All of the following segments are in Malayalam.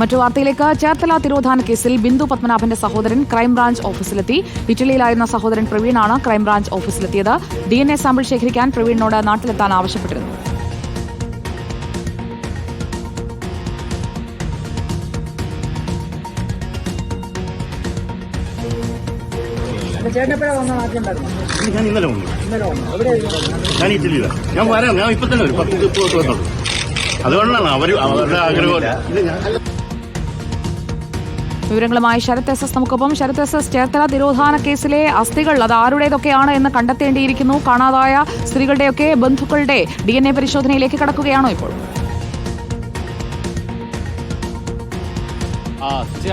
മറ്റു വാർത്തയിലേക്ക് ചേർത്തല തിരോധാന കേസിൽ ബിന്ദു പത്മനാഭന്റെ സഹോദരൻ ക്രൈംബ്രാഞ്ച് ഓഫീസിലെത്തി. ഇറ്റലിയിലായിരുന്ന സഹോദരൻ പ്രവീണാണ് ക്രൈംബ്രാഞ്ച് ഓഫീസിലെത്തിയത്. ഡി എൻ എ സാമ്പിൾ ശേഖരിക്കാൻ പ്രവീണിനോട് നാട്ടിലെത്താൻ ആവശ്യപ്പെട്ടിരുന്നു. ഞാൻ ഇന്നലെ വന്നു ഞാൻ ഇറ്റലിയിലാണ് ഞാൻ വരാം. ഞാൻ ഇപ്പൊ തന്നെ വരും. പത്ത് അതുകൊണ്ടാണ് അവർ അവരുടെ ആഗ്രഹം. ഇത് ഞാൻ വിവരങ്ങളുമായി ശരത് എസ് എസ് നമുക്കൊപ്പം. ശരത് എസ് എസ് ചേർത്തല തിരോധാന കേസിലെ അസ്ഥികൾ അത് ആരുടേതൊക്കെയാണ് എന്ന് കണ്ടെത്തേണ്ടിയിരിക്കുന്നു. കാണാതായ സ്ത്രീകളുടെയൊക്കെ ബന്ധുക്കളുടെ ഡി പരിശോധനയിലേക്ക് കടക്കുകയാണോ ഇപ്പോൾ?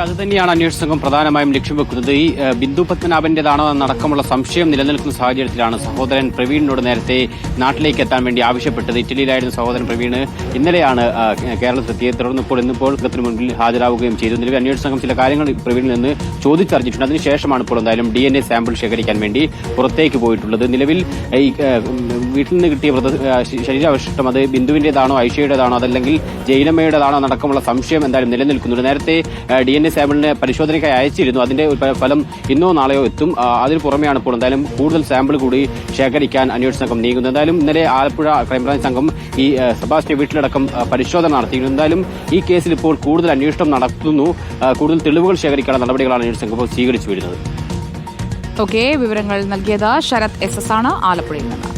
അത് തന്നെയാണ് അന്വേഷണ സംഘം പ്രധാനമായും ലക്ഷ്യം വെക്കുന്നത്. ഈ ബിന്ദു പത്മനാഭന്റേതാണോ എന്നടക്കമുള്ള സംശയം നിലനിൽക്കുന്ന സാഹചര്യത്തിലാണ് സഹോദരൻ പ്രവീണിനോട് നേരത്തെ നാട്ടിലേക്ക് എത്താൻ വേണ്ടി ആവശ്യപ്പെട്ടത്. ഇറ്റലിയിലായിരുന്ന സഹോദരൻ പ്രവീണ്. ഇന്നലെയാണ് കേരളത്തിലെത്തിയത്. തുടർന്ന് ഇപ്പോൾ ഇന്നിപ്പോൾ ഇദ്ദേഹത്തിന് മുൻപിൽ ഹാജരാകുകയും ചെയ്തു. നിലവിൽ അന്വേഷണ സംഘം ചില കാര്യങ്ങൾ പ്രവീണിൽ നിന്ന് ചോദിച്ചറിഞ്ഞിട്ടുണ്ട്. അതിനുശേഷമാണ് ഇപ്പോൾ എന്തായാലും ഡി എൻ എ സാമ്പിൾ ശേഖരിക്കാൻ വേണ്ടി പുറത്തേക്ക് പോയിട്ടുള്ളത്. നിലവിൽ ഈ വീട്ടിൽ നിന്ന് കിട്ടിയ ശരീരാവശിഷ്ടം അത് ബിന്ദുവിന്റേതാണോ ഐഷയുടേതാണോ അതല്ലെങ്കിൽ ജൈനമ്മയുടേതാണോ എന്നടക്കമുള്ള സംശയം എന്തായാലും നിലനിൽക്കുന്നുണ്ട്. നേരത്തെ ഡി എൻ എ സാമ്പിളിന് പരിശോധനയ്ക്കായി അയച്ചിരുന്നു. അതിന്റെ ഫലം ഇന്നോ നാളെയോ എത്തും. അതിന് പുറമെയാണ് ഇപ്പോൾ എന്തായാലും കൂടുതൽ സാമ്പിൾ കൂടി ശേഖരിക്കാൻ അന്വേഷണ സംഘം നീങ്ങുന്നത്. എന്തായാലും ഇന്നലെ ആലപ്പുഴ ക്രൈംബ്രാഞ്ച് സംഘം ഈ സെബാസ്റ്റിയ വീട്ടിലടക്കം പരിശോധന നടത്തിയിരുന്നു. എന്തായാലും ഈ കേസിൽ ഇപ്പോൾ കൂടുതൽ അന്വേഷണം നടത്തുന്നു. കൂടുതൽ തെളിവുകൾ ശേഖരിക്കാനുള്ള നടപടികളാണ് അന്വേഷണ സംഘം സ്വീകരിച്ചു വരുന്നത്. ഓക്കെ വിവരങ്ങൾ നൽകിയത് ശരത് എസ് എസ് ആണ്. ആലപ്പുഴയിൽ നിന്ന്.